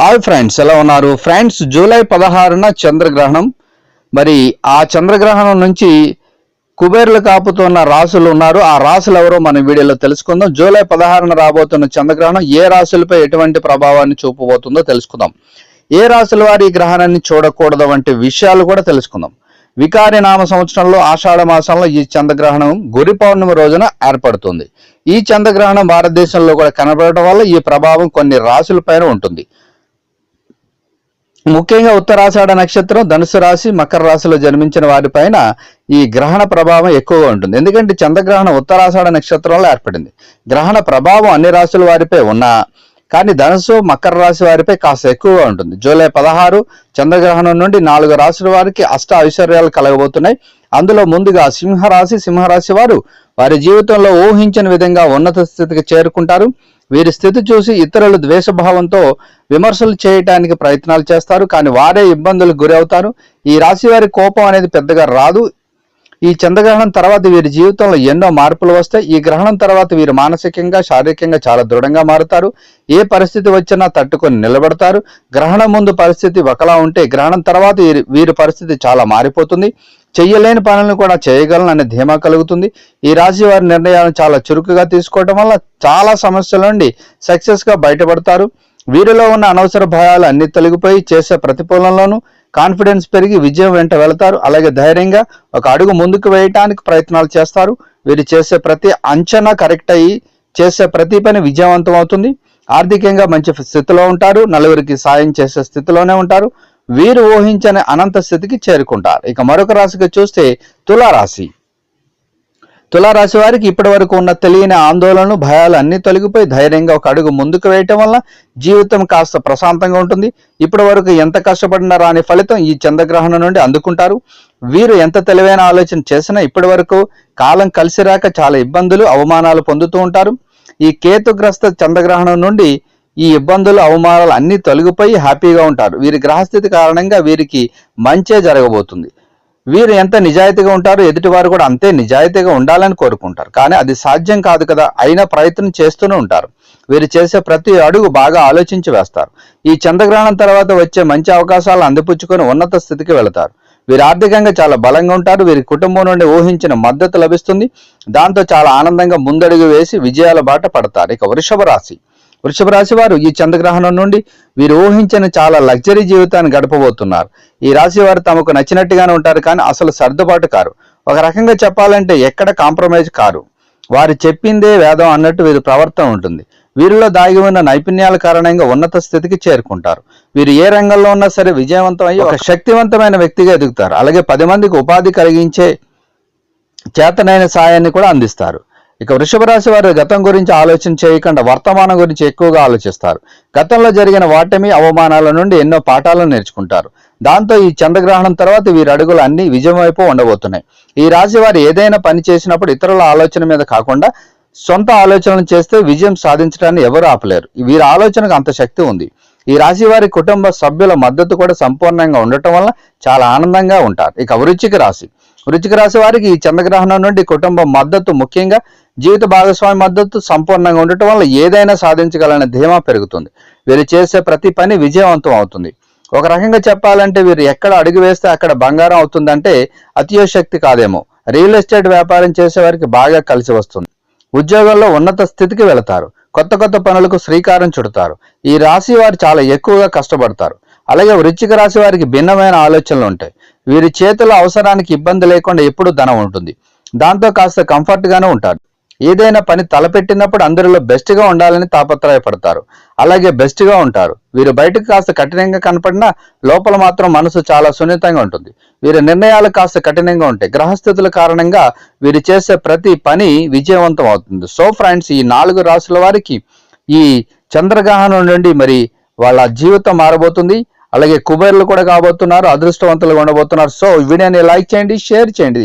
Hi friends ఎలా ఉన్నారు? Friends July పదహారున చంద్రగ్రహణం. మరి ఆ చంద్రగ్రహణం నుంచి కుబేర్లు కాపుతున్న రాసులు ఉన్నారు. ఆ రాసులు ఎవరో మన వీడియోలో తెలుసుకుందాం. జూలై పదహారున రాబోతున్న చంద్రగ్రహణం ఏ రాశులపై ఎటువంటి ప్రభావాన్ని చూపబోతుందో తెలుసుకుందాం. ఏ రాసుల వారి గ్రహణాన్ని చూడకూడదు వంటి విషయాలు కూడా తెలుసుకుందాం. వికారి నామ సంవత్సరంలో ఆషాఢ మాసంలో ఈ చంద్రగ్రహణం గురి పౌర్ణమి రోజున ఏర్పడుతుంది. ఈ చంద్రగ్రహణం భారతదేశంలో కూడా కనబడటం వల్ల ఈ ప్రభావం కొన్ని రాశులపైన ఉంటుంది. ముఖ్యంగా ఉత్తరాషాఢ నక్షత్రం ధనుసు రాశి మకర రాశిలో జన్మించిన వారిపైన ఈ గ్రహణ ప్రభావం ఎక్కువగా ఉంటుంది. ఎందుకంటే చంద్రగ్రహణం ఉత్తరాషాఢ నక్షత్రంలో ఏర్పడింది. గ్రహణ ప్రభావం అన్ని రాశుల వారిపై ఉన్నా కానీ ధనుసు మకర రాశి వారిపై కాస్త ఎక్కువగా ఉంటుంది. జూలై పదహారు చంద్రగ్రహణం నుండి నాలుగు రాశుల వారికి అష్ట ఐశ్వర్యాలు కలగబోతున్నాయి. అందులో ముందుగా సింహరాశి సింహరాశి వారు వారి జీవితంలో ఊహించని విధంగా ఉన్నత స్థితికి చేరుకుంటారు. వీరి స్థితి చూసి ఇతరులు ద్వేషభావంతో విమర్శలు చేయటానికి ప్రయత్నాలు చేస్తారు. కానీ వారే ఇబ్బందులకు గురి అవుతారు ఈ రాశి వారి కోపం అనేది పెద్దగా రాదు. ఈ చంద్రగ్రహణం తర్వాత వీరి జీవితంలో ఎన్నో మార్పులు వస్తాయి. ఈ గ్రహణం తర్వాత వీరు మానసికంగా శారీరకంగా చాలా దృఢంగా మారుతారు. ఏ పరిస్థితి వచ్చినా తట్టుకొని నిలబడతారు. గ్రహణం ముందు పరిస్థితి ఒకలా ఉంటే గ్రహణం తర్వాత వీరి వీరి పరిస్థితి చాలా మారిపోతుంది. చెయ్యలేని పనులను కూడా చేయగలను అనే ధీమా కలుగుతుంది. ఈ రాశి వారి నిర్ణయాలను చాలా చురుకుగా తీసుకోవడం వల్ల చాలా సమస్యల నుండి సక్సెస్గా బయటపడతారు. వీరిలో ఉన్న అనవసర భయాలు అన్ని తొలగిపోయి చేసే ప్రతిఫలంలోనూ కాన్ఫిడెన్స్ పెరిగి విజయం వెంట వెళతారు. అలాగే ధైర్యంగా ఒక అడుగు ముందుకు వేయటానికి ప్రయత్నాలు చేస్తారు. వీరు చేసే ప్రతి అంచనా కరెక్ట్ అయ్యి చేసే ప్రతి పని విజయవంతం అవుతుంది. ఆర్థికంగా మంచి స్థితిలో ఉంటారు. నలుగురికి సాయం చేసే స్థితిలోనే ఉంటారు. వీరు ఊహించని అనంత స్థితికి చేరుకుంటారు. ఇక మరొక రాశికి చూస్తే తులారాశి. తులారాశి వారికి ఇప్పటి వరకు ఉన్న తెలియని ఆందోళనలు భయాలు అన్ని తొలగిపోయి ధైర్యంగా ఒక అడుగు ముందుకు వేయటం వల్ల జీవితం కాస్త ప్రశాంతంగా ఉంటుంది. ఇప్పటి వరకు ఎంత కష్టపడినా రాని ఫలితం ఈ చంద్రగ్రహణం నుండి అందుకుంటారు. వీరు ఎంత తెలివైన ఆలోచన చేసినా ఇప్పటి వరకు కాలం కలిసి రాక చాలా ఇబ్బందులు అవమానాలు పొందుతూ ఉంటారు. ఈ కేతుగ్రస్త చంద్రగ్రహణం నుండి ఈ ఇబ్బందులు అవమానాలు అన్ని తొలగిపోయి హ్యాపీగా ఉంటారు. వీరి గ్రహస్థితి కారణంగా వీరికి మంచే జరగబోతుంది. వీరు ఎంత నిజాయితీగా ఉంటారో ఎదుటివారు కూడా అంతే నిజాయితీగా ఉండాలని కోరుకుంటారు. కానీ అది సాధ్యం కాదు కదా. అయినా ప్రయత్నం చేస్తూనే ఉంటారు. వీరు చేసే ప్రతి అడుగు బాగా ఆలోచించి వేస్తారు. ఈ చంద్రగ్రహణం తర్వాత వచ్చే మంచి అవకాశాలు అందిపుచ్చుకొని ఉన్నత స్థితికి వెళతారు. వీరు ఆర్థికంగా చాలా బలంగా ఉంటారు. వీరి కుటుంబం నుండి ఊహించిన మద్దతు లభిస్తుంది. దాంతో చాలా ఆనందంగా ముందడుగు వేసి విజయాల బాట పడతారు. ఇక వృషభ రాశి. వృషభ రాశి వారు ఈ చంద్రగ్రహణం నుండి వీరు ఊహించిన చాలా లగ్జరీ జీవితాన్ని గడపబోతున్నారు. ఈ రాశి వారు తమకు నచ్చినట్టుగానే ఉంటారు కానీ అసలు సర్దుబాటు కారు. ఒక రకంగా చెప్పాలంటే ఎక్కడ కాంప్రమైజ్ కారు. వారు చెప్పిందే వేదం అన్నట్టు వీరి ప్రవర్తన ఉంటుంది. వీరిలో దాగి ఉన్న నైపుణ్యాల కారణంగా ఉన్నత స్థితికి చేరుకుంటారు. వీరు ఏ రంగంలో ఉన్నా సరే విజయవంతం అయ్యి ఒక శక్తివంతమైన వ్యక్తిగా ఎదుగుతారు. అలాగే పది మందికి ఉపాధి కలిగించే చేతనైన సాయాన్ని కూడా అందిస్తారు. ఇక వృషభ రాశి వారు గతం గురించి ఆలోచన చేయకుండా వర్తమానం గురించి ఎక్కువగా ఆలోచిస్తారు. గతంలో జరిగిన వాటమి అవమానాల నుండి ఎన్నో పాఠాలను నేర్చుకుంటారు. దాంతో ఈ చంద్రగ్రహణం తర్వాత వీరి అడుగులు అన్ని విజయం వైపు ఉండబోతున్నాయి. ఈ రాశి వారు ఏదైనా పని చేసినప్పుడు ఇతరుల ఆలోచన మీద కాకుండా సొంత ఆలోచనలు చేస్తే విజయం సాధించడాన్ని ఎవరు ఆపలేరు. వీరి ఆలోచనకు అంత శక్తి ఉంది. ఈ రాశి వారి కుటుంబ సభ్యుల మద్దతు కూడా సంపూర్ణంగా ఉండటం వల్ల చాలా ఆనందంగా ఉంటారు. ఇక వృచ్చిక రాశి. వృచ్చిక రాశి వారికి ఈ చంద్రగ్రహణం నుండి కుటుంబ మద్దతు ముఖ్యంగా జీవిత భాగస్వామి మద్దతు సంపూర్ణంగా ఉండటం వల్ల ఏదైనా సాధించగలనే ధీమా పెరుగుతుంది. వీరు చేసే ప్రతి పని విజయవంతం అవుతుంది. ఒక రకంగా చెప్పాలంటే వీరు ఎక్కడ అడుగు వేస్తే అక్కడ బంగారం అవుతుందంటే అతియోశక్తి కాదేమో. రియల్ ఎస్టేట్ వ్యాపారం చేసే వారికి బాగా కలిసి వస్తుంది. ఉద్యోగంలో ఉన్నత స్థితికి వెళతారు. కొత్త కొత్త పనులకు శ్రీకారం చుడతారు. ఈ రాశి వారు చాలా ఎక్కువగా కష్టపడతారు. అలాగే వృచ్చిక రాశి వారికి భిన్నమైన ఆలోచనలు ఉంటాయి. వీరి చేతుల అవసరానికి ఇబ్బంది లేకుండా ఎప్పుడూ ధనం ఉంటుంది. దాంతో కాస్త కంఫర్ట్ గానే ఉంటారు. ఏదైనా పని తలపెట్టినప్పుడు అందరిలో బెస్ట్గా ఉండాలని తాపత్రయపడతారు. అలాగే బెస్ట్గా ఉంటారు. వీరు బయటకు కాస్త కఠినంగా కనపడినా లోపల మాత్రం మనసు చాలా సున్నితంగా ఉంటుంది. వీరి నిర్ణయాలు కాస్త కఠినంగా ఉంటాయి. గ్రహస్థితుల కారణంగా వీరు చేసే ప్రతి పని విజయవంతం అవుతుంది. సో ఫ్రెండ్స్ ఈ నాలుగు రాసుల వారికి ఈ చంద్రగ్రహణం నుండి మరి వాళ్ళ జీవితం మారబోతుంది. అలాగే కుబేర్లు కూడా కాబోతున్నారు అదృష్టవంతులుగా ఉండబోతున్నారు. సో వీడియోని లైక్ చేయండి షేర్ చేయండి.